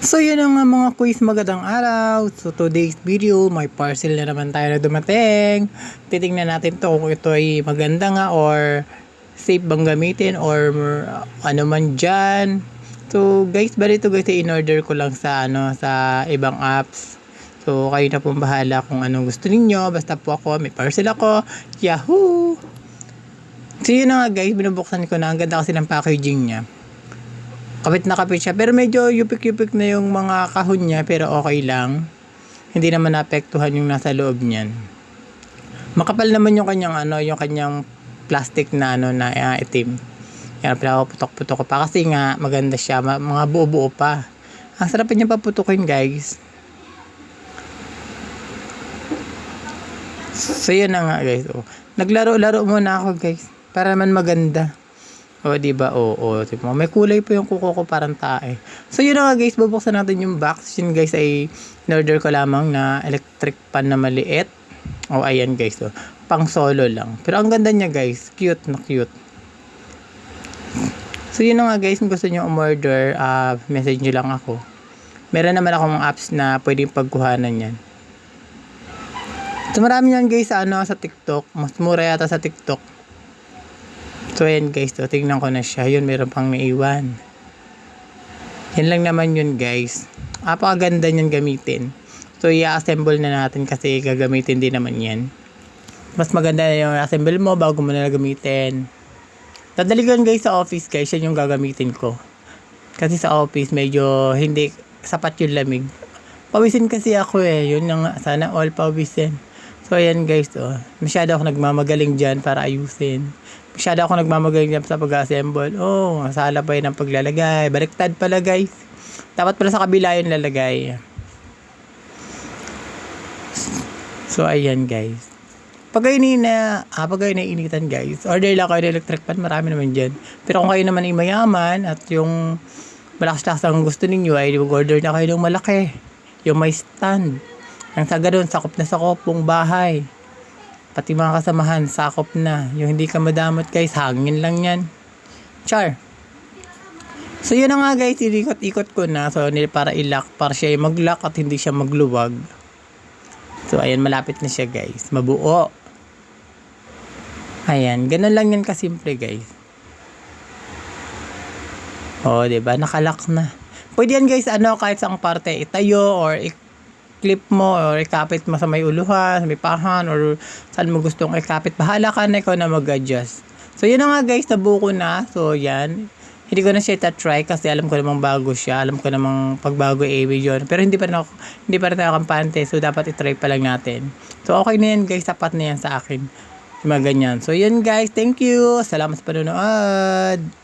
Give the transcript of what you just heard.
So yun ang nga mga quiz magandang araw. So today's video, may parcel na naman tayo na dumating. Titingnan natin to kung ito ay maganda nga or safe bang gamitin or uh, ano man dyan. So guys, bali ito guys, in-order ko lang sa ano sa ibang apps. So kayo na pong bahala kung anong gusto ninyo. Basta po ako, may parcel ako. Yahoo! So yun na nga guys, binubuksan ko na. Ang ganda kasi ng packaging niya kapit na kapit siya. Pero medyo yupik-yupik na yung mga kahon niya, pero okay lang. Hindi naman naapektuhan yung nasa loob niyan. Makapal naman yung kanyang ano, yung kanyang plastic na ano na uh, itim. Yan, pinapaputok-putok ko pa kasi nga maganda siya, mga buo-buo pa. Ang sarap niya paputukin, guys. So, yun na nga, guys. Oh. Naglaro-laro muna ako, guys. Para naman maganda. O, di ba? Oo. Tipo, may kulay po yung kuko ko parang tae. So, yun na nga guys. Bubuksan natin yung box. Yun guys ay in-order ko lamang na electric pan na maliit. O, ayan guys. So, pang solo lang. Pero ang ganda niya guys. Cute na cute. So, yun na nga guys. Kung gusto nyo umorder, uh, message nyo lang ako. Meron naman akong apps na pwedeng pagkuhanan yan. So, marami yan guys sa, ano, sa TikTok. Mas mura yata sa TikTok. So, ayan guys. So, tingnan ko na siya. Yun, meron pang naiwan. Yan lang naman yun guys. Apakaganda niyan gamitin. So, i-assemble na natin kasi gagamitin din naman yan. Mas maganda na yung assemble mo bago mo na gamitin. Dadali ko guys sa office guys. Yan yung gagamitin ko. Kasi sa office medyo hindi sapat yung lamig. Pawisin kasi ako eh. Yun lang sana all pawisin. So, ayan guys. Oh. Masyado ako nagmamagaling dyan para ayusin masyado ako nagmamagaling sa pag-assemble. Oh, sala pa yun ang paglalagay. Baliktad pala guys. Dapat pala sa kabila yun lalagay. So, ayan guys. Pag kayo na, ah, pag kayo initan guys, order lang kayo ng electric pan, marami naman dyan. Pero kung kayo naman ay mayaman at yung malakas-lakas ang gusto ninyo ay order na kayo ng malaki. Yung may stand. Ang sa ganun, sakop na sakop pong bahay. Pati mga kasamahan, sakop na. Yung hindi ka madamot guys, hangin lang yan. Char. So yun na nga guys, inikot-ikot ko na. So para i-lock, para siya mag-lock at hindi siya magluwag. So ayan, malapit na siya guys. Mabuo. Ayan, ganun lang yan kasimple guys. Oh, 'di ba? Nakalock na. Pwede yan guys, ano, kahit sa parte itayo or clip mo or ikapit mo sa may uluhan, sa may pahan or saan mo gustong ikapit. Bahala ka na ikaw na mag-adjust. So yun na nga guys, nabuko na. So yan. Hindi ko na siya try kasi alam ko namang bago siya. Alam ko namang pagbago ay yun. Pero hindi pa rin ako, hindi pa rin ako kampante. So dapat i-try pa lang natin. So okay na yan guys, sapat na yan sa akin. Yung mga ganyan. So yun guys, thank you. Salamat sa panonood.